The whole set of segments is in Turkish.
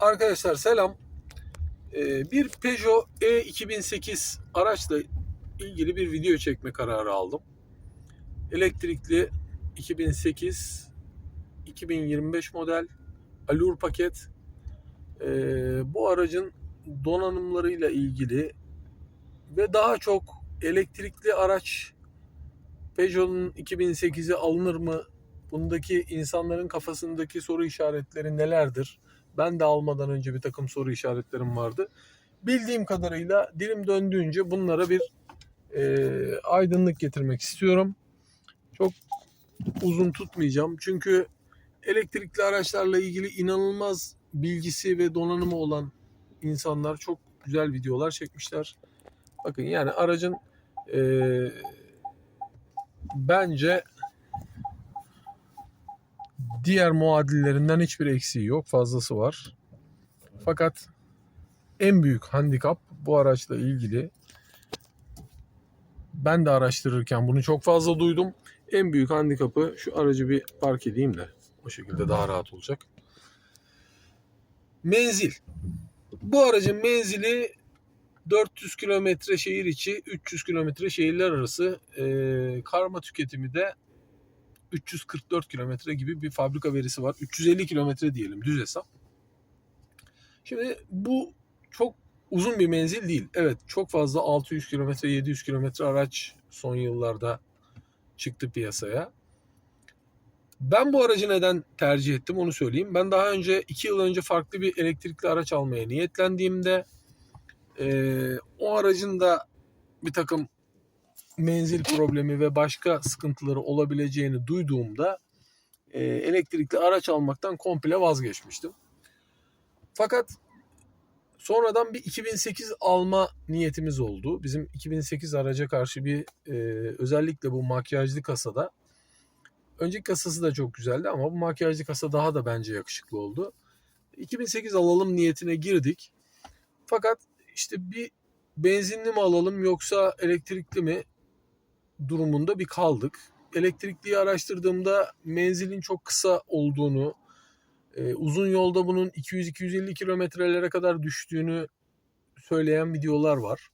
Arkadaşlar selam. Ee, bir Peugeot E2008 araçla ilgili bir video çekme kararı aldım. Elektrikli 2008 2025 model Allure paket. Ee, bu aracın donanımlarıyla ilgili ve daha çok elektrikli araç Peugeot'un 2008'i alınır mı? Bundaki insanların kafasındaki soru işaretleri nelerdir? Ben de almadan önce bir takım soru işaretlerim vardı. Bildiğim kadarıyla dilim döndüğünce bunlara bir e, aydınlık getirmek istiyorum. Çok uzun tutmayacağım. Çünkü elektrikli araçlarla ilgili inanılmaz bilgisi ve donanımı olan insanlar çok güzel videolar çekmişler. Bakın yani aracın e, bence diğer muadillerinden hiçbir eksiği yok. Fazlası var. Fakat en büyük handikap bu araçla ilgili ben de araştırırken bunu çok fazla duydum. En büyük handikapı şu aracı bir park edeyim de o şekilde daha rahat olacak. Menzil. Bu aracın menzili 400 kilometre şehir içi, 300 kilometre şehirler arası. Ee, karma tüketimi de 344 kilometre gibi bir fabrika verisi var. 350 kilometre diyelim düz hesap. Şimdi bu çok uzun bir menzil değil. Evet çok fazla 600 kilometre 700 kilometre araç son yıllarda çıktı piyasaya. Ben bu aracı neden tercih ettim onu söyleyeyim. Ben daha önce 2 yıl önce farklı bir elektrikli araç almaya niyetlendiğimde e, o aracın da bir takım menzil problemi ve başka sıkıntıları olabileceğini duyduğumda e, elektrikli araç almaktan komple vazgeçmiştim. Fakat sonradan bir 2008 alma niyetimiz oldu. Bizim 2008 araca karşı bir e, özellikle bu makyajlı kasada önceki kasası da çok güzeldi ama bu makyajlı kasa daha da bence yakışıklı oldu. 2008 alalım niyetine girdik. Fakat işte bir benzinli mi alalım yoksa elektrikli mi durumunda bir kaldık. Elektrikliyi araştırdığımda menzilin çok kısa olduğunu, e, uzun yolda bunun 200-250 kilometrelere kadar düştüğünü söyleyen videolar var.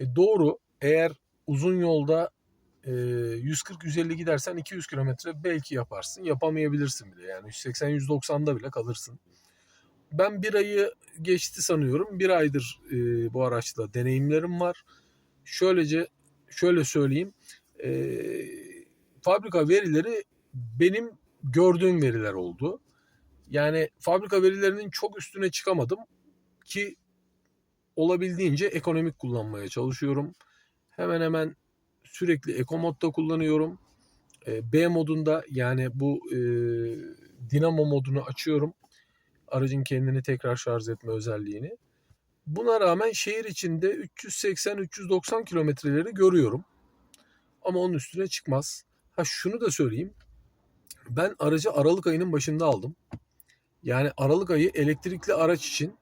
E, doğru. Eğer uzun yolda e, 140-150 gidersen 200 kilometre belki yaparsın. Yapamayabilirsin bile. Yani 180-190'da bile kalırsın. Ben bir ayı geçti sanıyorum. Bir aydır e, bu araçla deneyimlerim var. Şöylece şöyle söyleyeyim. E, fabrika verileri benim gördüğüm veriler oldu. Yani fabrika verilerinin çok üstüne çıkamadım ki olabildiğince ekonomik kullanmaya çalışıyorum. Hemen hemen sürekli Eco modda kullanıyorum. E, B modunda yani bu e, dinamo modunu açıyorum. Aracın kendini tekrar şarj etme özelliğini. Buna rağmen şehir içinde 380-390 kilometreleri görüyorum. Ama onun üstüne çıkmaz. Ha şunu da söyleyeyim. Ben aracı Aralık ayının başında aldım. Yani Aralık ayı elektrikli araç için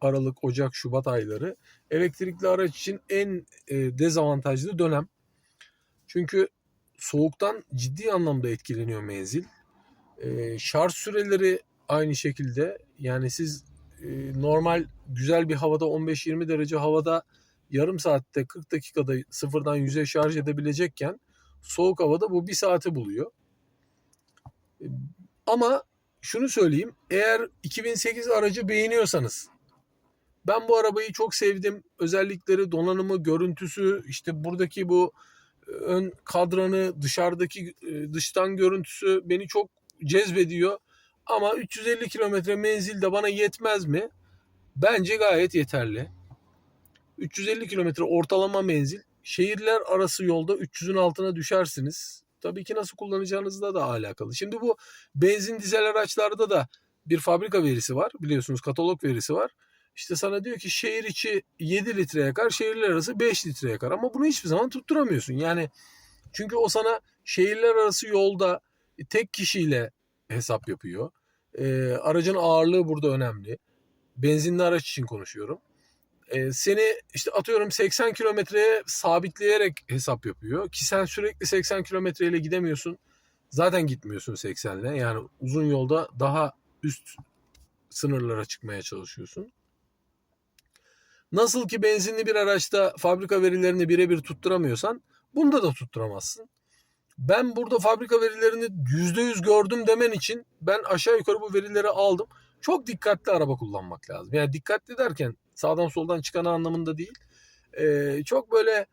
Aralık, Ocak, Şubat ayları elektrikli araç için en e, dezavantajlı dönem. Çünkü soğuktan ciddi anlamda etkileniyor menzil. E, şarj süreleri aynı şekilde. Yani siz e, normal güzel bir havada 15-20 derece havada yarım saatte 40 dakikada sıfırdan 100'e şarj edebilecekken soğuk havada bu bir saati buluyor. E, Ama şunu söyleyeyim eğer 2008 aracı beğeniyorsanız ben bu arabayı çok sevdim. Özellikleri, donanımı, görüntüsü, işte buradaki bu e, ön kadranı, dışarıdaki dıştan görüntüsü beni çok cezbediyor. Ama 350 kilometre menzil de bana yetmez mi? Bence gayet yeterli. 350 kilometre ortalama menzil. Şehirler arası yolda 300'ün altına düşersiniz. Tabii ki nasıl kullanacağınızla da alakalı. Şimdi bu benzin dizel araçlarda da bir fabrika verisi var. Biliyorsunuz katalog verisi var. İşte sana diyor ki şehir içi 7 litre yakar, şehirler arası 5 litre yakar. Ama bunu hiçbir zaman tutturamıyorsun. Yani çünkü o sana şehirler arası yolda tek kişiyle hesap yapıyor. E, aracın ağırlığı burada önemli. Benzinli araç için konuşuyorum. E, seni işte atıyorum 80 kilometreye sabitleyerek hesap yapıyor. Ki sen sürekli 80 kilometreyle gidemiyorsun. Zaten gitmiyorsun 80'le. Yani uzun yolda daha üst sınırlara çıkmaya çalışıyorsun. Nasıl ki benzinli bir araçta fabrika verilerini birebir tutturamıyorsan bunda da tutturamazsın. Ben burada fabrika verilerini %100 gördüm demen için ben aşağı yukarı bu verileri aldım. Çok dikkatli araba kullanmak lazım. Yani dikkatli derken sağdan soldan çıkan anlamında değil. Ee, çok böyle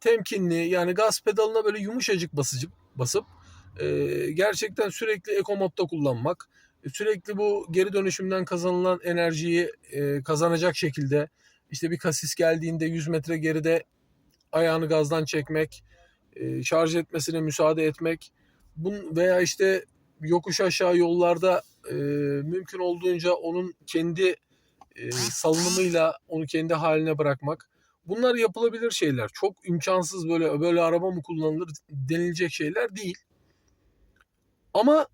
temkinli yani gaz pedalına böyle yumuşacık basıcı, basıp e, gerçekten sürekli eko modda kullanmak. Sürekli bu geri dönüşümden kazanılan enerjiyi e, kazanacak şekilde işte bir kasis geldiğinde 100 metre geride ayağını gazdan çekmek, e, şarj etmesine müsaade etmek bun veya işte yokuş aşağı yollarda e, mümkün olduğunca onun kendi e, salınımıyla onu kendi haline bırakmak. Bunlar yapılabilir şeyler. Çok imkansız böyle böyle araba mı kullanılır denilecek şeyler değil. Ama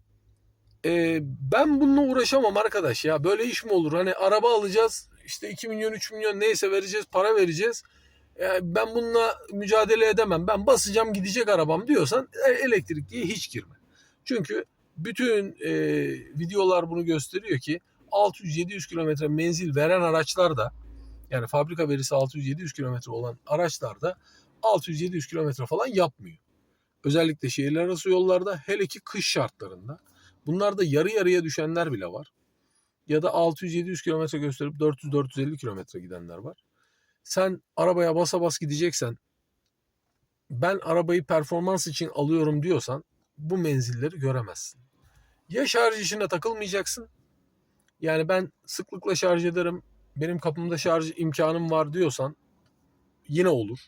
e, ben bununla uğraşamam arkadaş ya. Böyle iş mi olur? Hani araba alacağız işte 2 milyon 3 milyon neyse vereceğiz para vereceğiz. Yani ben bununla mücadele edemem. Ben basacağım gidecek arabam diyorsan e, elektrikliye hiç girme. Çünkü bütün e, videolar bunu gösteriyor ki 600-700 kilometre menzil veren araçlar da yani fabrika verisi 600-700 kilometre olan araçlar da 600-700 kilometre falan yapmıyor. Özellikle şehirler arası yollarda hele ki kış şartlarında. Bunlarda yarı yarıya düşenler bile var. Ya da 600-700 kilometre gösterip 400-450 kilometre gidenler var. Sen arabaya basa bas gideceksen ben arabayı performans için alıyorum diyorsan bu menzilleri göremezsin. Ya şarj işine takılmayacaksın. Yani ben sıklıkla şarj ederim. Benim kapımda şarj imkanım var diyorsan yine olur.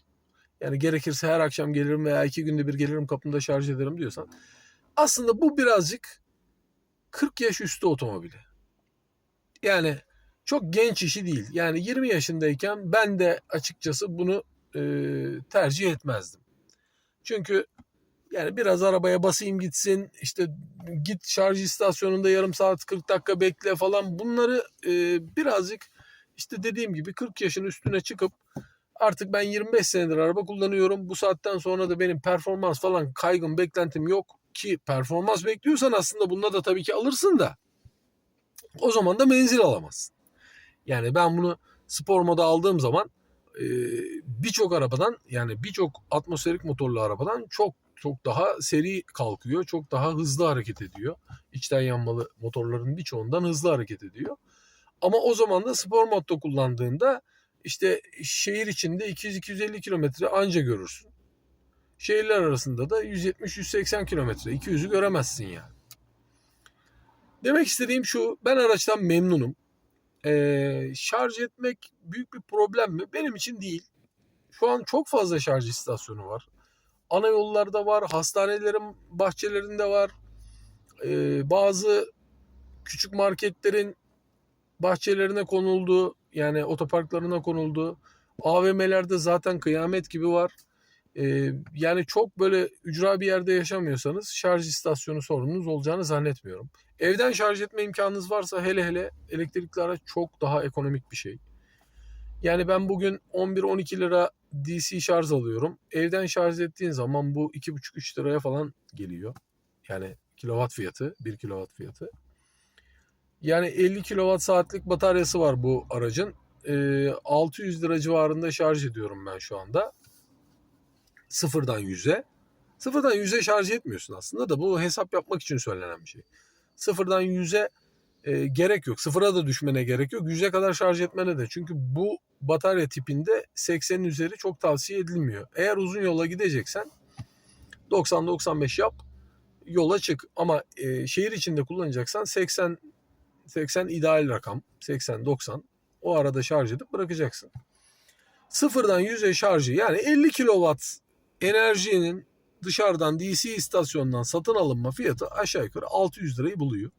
Yani gerekirse her akşam gelirim veya iki günde bir gelirim kapımda şarj ederim diyorsan. Aslında bu birazcık 40 yaş üstü otomobili. Yani çok genç işi değil. Yani 20 yaşındayken ben de açıkçası bunu e, tercih etmezdim. Çünkü yani biraz arabaya basayım gitsin işte git şarj istasyonunda yarım saat 40 dakika bekle falan bunları e, birazcık işte dediğim gibi 40 yaşın üstüne çıkıp artık ben 25 senedir araba kullanıyorum. Bu saatten sonra da benim performans falan kaygım beklentim yok ki performans bekliyorsan aslında bununla da tabii ki alırsın da o zaman da menzil alamazsın. Yani ben bunu spor moda aldığım zaman e, birçok arabadan yani birçok atmosferik motorlu arabadan çok çok daha seri kalkıyor. Çok daha hızlı hareket ediyor. İçten yanmalı motorların birçoğundan hızlı hareket ediyor. Ama o zaman da spor modda kullandığında işte şehir içinde 200-250 kilometre anca görürsün. Şehirler arasında da 170-180 kilometre 200'ü göremezsin yani. Demek istediğim şu ben araçtan memnunum. Ee, şarj etmek büyük bir problem mi? Benim için değil. Şu an çok fazla şarj istasyonu var. Ana yollarda var, hastanelerin bahçelerinde var. Ee, bazı küçük marketlerin bahçelerine konuldu. Yani otoparklarına konuldu. AVM'lerde zaten kıyamet gibi var. Ee, yani çok böyle ücra bir yerde yaşamıyorsanız şarj istasyonu sorununuz olacağını zannetmiyorum. Evden şarj etme imkanınız varsa hele hele elektrikli araç çok daha ekonomik bir şey. Yani ben bugün 11-12 lira DC şarj alıyorum. Evden şarj ettiğin zaman bu 2,5-3 liraya falan geliyor. Yani kilowatt fiyatı, 1 kilowatt fiyatı. Yani 50 kilowatt saatlik bataryası var bu aracın. Ee, 600 lira civarında şarj ediyorum ben şu anda. Sıfırdan 100'e. Sıfırdan 100'e şarj etmiyorsun aslında da bu hesap yapmak için söylenen bir şey. Sıfırdan 100'e e, gerek yok. Sıfıra da düşmene gerek yok. 100'e kadar şarj etmene de. Çünkü bu batarya tipinde 80'in üzeri çok tavsiye edilmiyor. Eğer uzun yola gideceksen 90-95 yap yola çık. Ama e, şehir içinde kullanacaksan 80 80 ideal rakam. 80-90 o arada şarj edip bırakacaksın. Sıfırdan 100'e şarjı yani 50 kilowatt enerjinin dışarıdan DC istasyonundan satın alınma fiyatı aşağı yukarı 600 lirayı buluyor.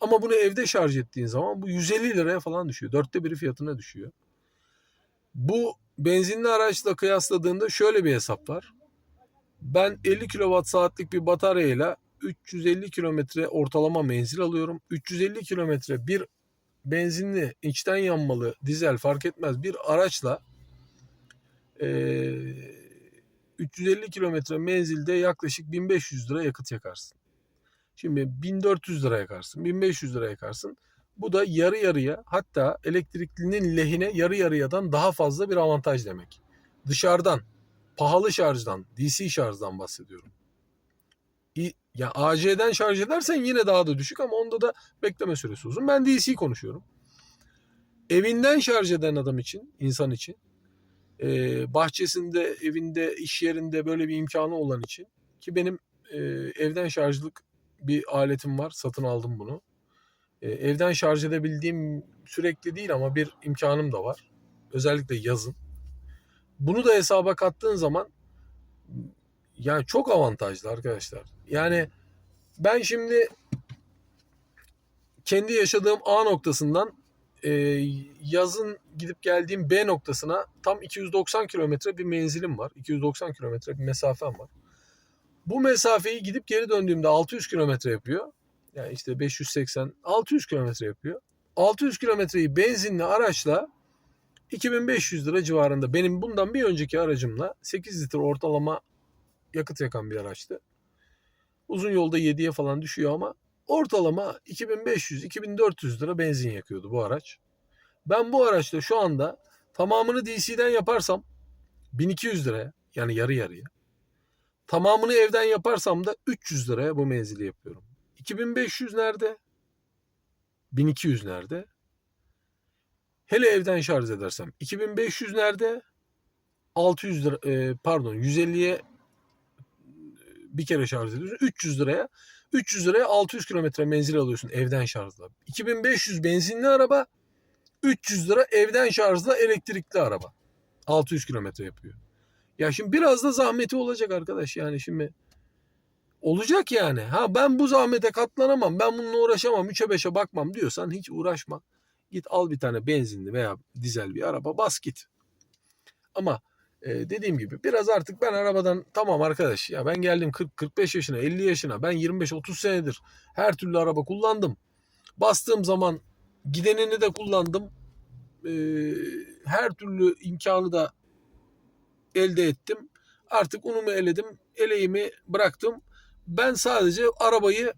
Ama bunu evde şarj ettiğin zaman bu 150 liraya falan düşüyor. Dörtte biri fiyatına düşüyor. Bu benzinli araçla kıyasladığında şöyle bir hesap var. Ben 50 kWh saatlik bir bataryayla 350 kilometre ortalama menzil alıyorum. 350 kilometre bir benzinli içten yanmalı dizel fark etmez bir araçla ee, 350 kilometre menzilde yaklaşık 1500 lira yakıt yakarsın. Şimdi 1400 lira yakarsın, 1500 lira yakarsın. Bu da yarı yarıya hatta elektriklinin lehine yarı yarıyadan daha fazla bir avantaj demek. Dışarıdan pahalı şarjdan, DC şarjdan bahsediyorum. Ya AC'den şarj edersen yine daha da düşük ama onda da bekleme süresi uzun. Ben DC konuşuyorum. Evinden şarj eden adam için, insan için, e, bahçesinde, evinde, iş yerinde böyle bir imkanı olan için ki benim e, evden şarjlık bir aletim var. Satın aldım bunu. E, evden şarj edebildiğim sürekli değil ama bir imkanım da var. Özellikle yazın. Bunu da hesaba kattığın zaman yani çok avantajlı arkadaşlar. Yani ben şimdi kendi yaşadığım A noktasından e, yazın gidip geldiğim B noktasına tam 290 kilometre bir menzilim var. 290 kilometre bir mesafem var. Bu mesafeyi gidip geri döndüğümde 600 kilometre yapıyor. Yani işte 580 600 kilometre yapıyor. 600 kilometreyi benzinli araçla 2500 lira civarında benim bundan bir önceki aracımla 8 litre ortalama yakıt yakan bir araçtı. Uzun yolda 7'ye falan düşüyor ama ortalama 2500-2400 lira benzin yakıyordu bu araç. Ben bu araçla şu anda tamamını DC'den yaparsam 1200 liraya yani yarı yarıya. Tamamını evden yaparsam da 300 liraya bu menzili yapıyorum. 2500 nerede? 1200 nerede? Hele evden şarj edersem 2500 nerede? 600 lira e, pardon 150'ye bir kere şarj ediyorsun. 300 liraya 300 liraya 600 kilometre menzil alıyorsun evden şarjla. 2500 benzinli araba 300 lira evden şarjla elektrikli araba. 600 kilometre yapıyor. Ya şimdi biraz da zahmeti olacak arkadaş yani şimdi olacak yani. Ha ben bu zahmete katlanamam ben bununla uğraşamam 3'e 5'e bakmam diyorsan hiç uğraşma. Git al bir tane benzinli veya dizel bir araba bas git. Ama e, dediğim gibi biraz artık ben arabadan tamam arkadaş ya ben geldim 40-45 yaşına 50 yaşına ben 25-30 senedir her türlü araba kullandım. Bastığım zaman gidenini de kullandım. E, her türlü imkanı da elde ettim. Artık unumu eledim. Eleğimi bıraktım. Ben sadece arabayı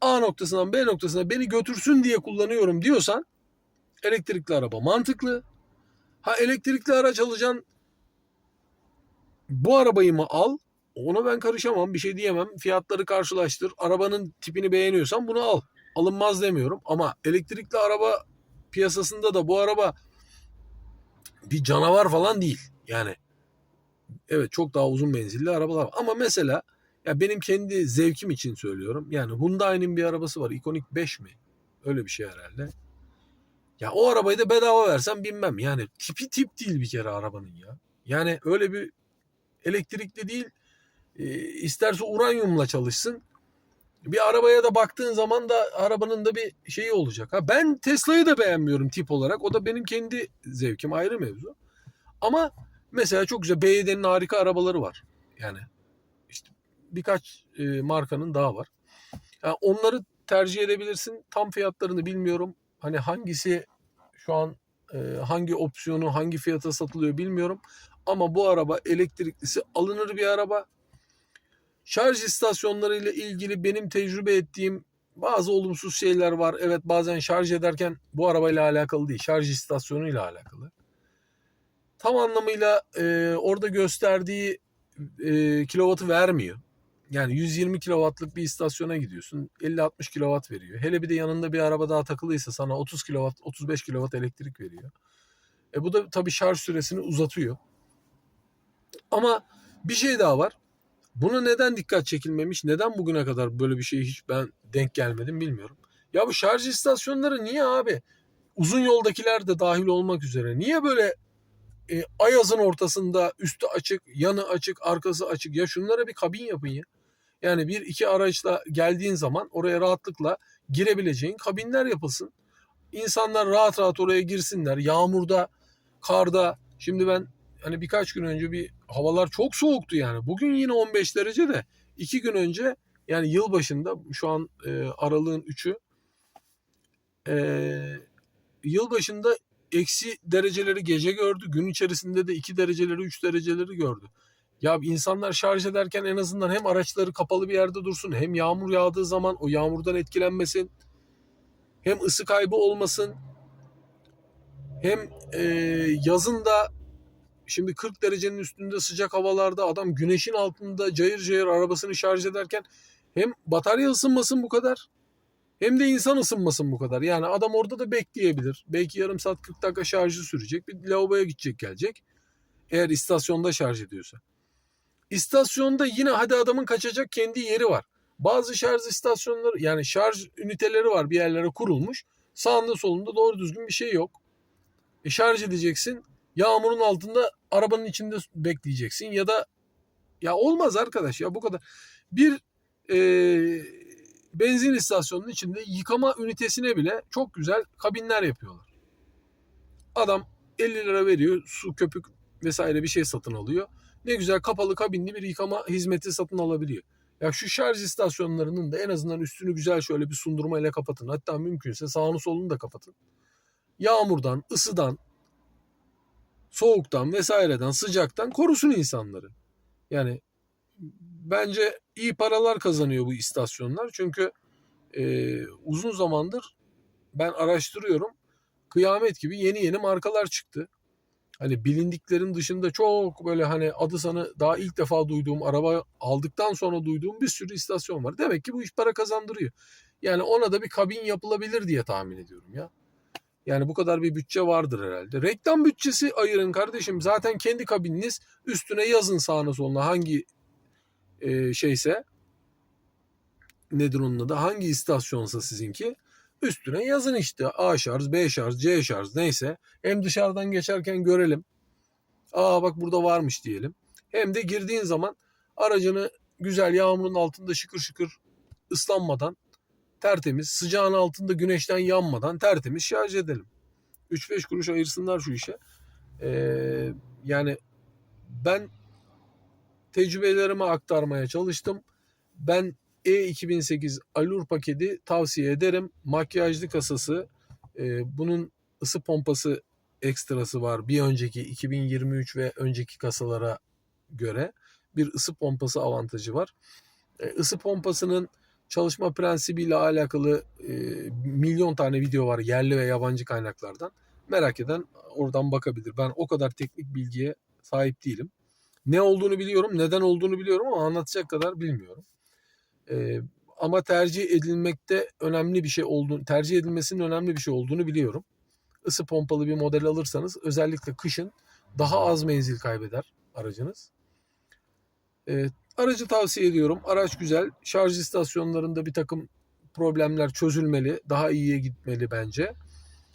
A noktasından B noktasına beni götürsün diye kullanıyorum diyorsan elektrikli araba mantıklı. Ha elektrikli araç alacaksın bu arabayı mı al? Ona ben karışamam bir şey diyemem. Fiyatları karşılaştır. Arabanın tipini beğeniyorsan bunu al. Alınmaz demiyorum ama elektrikli araba piyasasında da bu araba bir canavar falan değil. Yani evet çok daha uzun menzilli arabalar var. Ama mesela ya benim kendi zevkim için söylüyorum. Yani Hyundai'nin bir arabası var. Ioniq 5 mi? Öyle bir şey herhalde. Ya o arabayı da bedava versem binmem. Yani tipi tip değil bir kere arabanın ya. Yani öyle bir elektrikli değil. E, isterse uranyumla çalışsın. Bir arabaya da baktığın zaman da arabanın da bir şeyi olacak. Ha ben Tesla'yı da beğenmiyorum tip olarak. O da benim kendi zevkim ayrı mevzu. Ama mesela çok güzel BYD'nin harika arabaları var. Yani işte birkaç e, markanın daha var. Yani onları tercih edebilirsin. Tam fiyatlarını bilmiyorum. Hani hangisi şu an hangi opsiyonu hangi fiyata satılıyor bilmiyorum. Ama bu araba elektriklisi alınır bir araba. Şarj istasyonları ile ilgili benim tecrübe ettiğim bazı olumsuz şeyler var. Evet bazen şarj ederken bu arabayla alakalı değil. Şarj istasyonuyla alakalı. Tam anlamıyla e, orada gösterdiği e, kilovatı vermiyor. Yani 120 kilowattlık bir istasyona gidiyorsun. 50-60 kilowatt veriyor. Hele bir de yanında bir araba daha takılıysa sana 30 kilowatt, 35 kilowatt elektrik veriyor. E bu da tabii şarj süresini uzatıyor. Ama bir şey daha var. Buna neden dikkat çekilmemiş? Neden bugüne kadar böyle bir şeye hiç ben denk gelmedim bilmiyorum. Ya bu şarj istasyonları niye abi? Uzun yoldakiler de dahil olmak üzere. Niye böyle e, ayazın ortasında üstü açık, yanı açık, arkası açık? Ya şunlara bir kabin yapın ya. Yani bir iki araçla geldiğin zaman oraya rahatlıkla girebileceğin kabinler yapılsın. İnsanlar rahat rahat oraya girsinler. Yağmurda, karda. Şimdi ben hani birkaç gün önce bir havalar çok soğuktu yani. Bugün yine 15 derece de iki gün önce yani yıl başında şu an e, aralığın 3'ü e, yıl başında eksi dereceleri gece gördü. Gün içerisinde de 2 dereceleri 3 dereceleri gördü. Ya insanlar şarj ederken en azından hem araçları kapalı bir yerde dursun hem yağmur yağdığı zaman o yağmurdan etkilenmesin. Hem ısı kaybı olmasın. Hem e, yazın da şimdi 40 derecenin üstünde sıcak havalarda adam güneşin altında cayır cayır arabasını şarj ederken hem batarya ısınmasın bu kadar hem de insan ısınmasın bu kadar. Yani adam orada da bekleyebilir. Belki yarım saat 40 dakika şarjı sürecek. Bir lavaboya gidecek gelecek. Eğer istasyonda şarj ediyorsa. İstasyonda yine hadi adamın kaçacak kendi yeri var. Bazı şarj istasyonları yani şarj üniteleri var bir yerlere kurulmuş. Sağında solunda doğru düzgün bir şey yok. E şarj edeceksin. Yağmurun altında arabanın içinde bekleyeceksin ya da ya olmaz arkadaş ya bu kadar. Bir e, benzin istasyonunun içinde yıkama ünitesine bile çok güzel kabinler yapıyorlar. Adam 50 lira veriyor su köpük vesaire bir şey satın alıyor. Ne güzel kapalı kabinli bir yıkama hizmeti satın alabiliyor. Ya şu şarj istasyonlarının da en azından üstünü güzel şöyle bir sundurmayla kapatın. Hatta mümkünse sağını solunu da kapatın. Yağmurdan, ısıdan, soğuktan vesaireden, sıcaktan korusun insanları. Yani bence iyi paralar kazanıyor bu istasyonlar. Çünkü e, uzun zamandır ben araştırıyorum. Kıyamet gibi yeni yeni markalar çıktı. Hani bilindiklerin dışında çok böyle hani adı sanı daha ilk defa duyduğum araba aldıktan sonra duyduğum bir sürü istasyon var. Demek ki bu iş para kazandırıyor. Yani ona da bir kabin yapılabilir diye tahmin ediyorum ya. Yani bu kadar bir bütçe vardır herhalde. Reklam bütçesi ayırın kardeşim. Zaten kendi kabininiz üstüne yazın sağına soluna hangi e, şeyse nedir onun adı hangi istasyonsa sizinki üstüne yazın işte A şarj, B şarj, C şarj neyse. Hem dışarıdan geçerken görelim. Aa bak burada varmış diyelim. Hem de girdiğin zaman aracını güzel yağmurun altında şıkır şıkır ıslanmadan tertemiz sıcağın altında güneşten yanmadan tertemiz şarj edelim. 3-5 kuruş ayırsınlar şu işe. Ee, yani ben tecrübelerimi aktarmaya çalıştım. Ben E2008 Alur paketi tavsiye ederim. Makyajlı kasası, e, bunun ısı pompası ekstrası var. Bir önceki 2023 ve önceki kasalara göre bir ısı pompası avantajı var. E, ısı pompasının çalışma prensibiyle alakalı e, milyon tane video var yerli ve yabancı kaynaklardan. Merak eden oradan bakabilir. Ben o kadar teknik bilgiye sahip değilim. Ne olduğunu biliyorum, neden olduğunu biliyorum ama anlatacak kadar bilmiyorum. Ee, ama tercih edilmekte önemli bir şey olduğunu, tercih edilmesinin önemli bir şey olduğunu biliyorum. Isı pompalı bir model alırsanız özellikle kışın daha az menzil kaybeder aracınız. Ee, aracı tavsiye ediyorum. Araç güzel. Şarj istasyonlarında bir takım problemler çözülmeli. Daha iyiye gitmeli bence.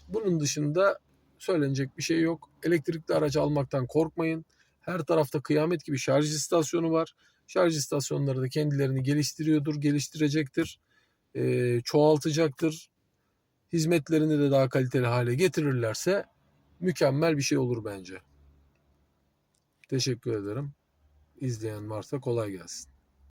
Bunun dışında söylenecek bir şey yok. Elektrikli araç almaktan korkmayın. Her tarafta kıyamet gibi şarj istasyonu var. Şarj istasyonları da kendilerini geliştiriyordur, geliştirecektir, e, çoğaltacaktır. Hizmetlerini de daha kaliteli hale getirirlerse mükemmel bir şey olur bence. Teşekkür ederim. İzleyen varsa kolay gelsin.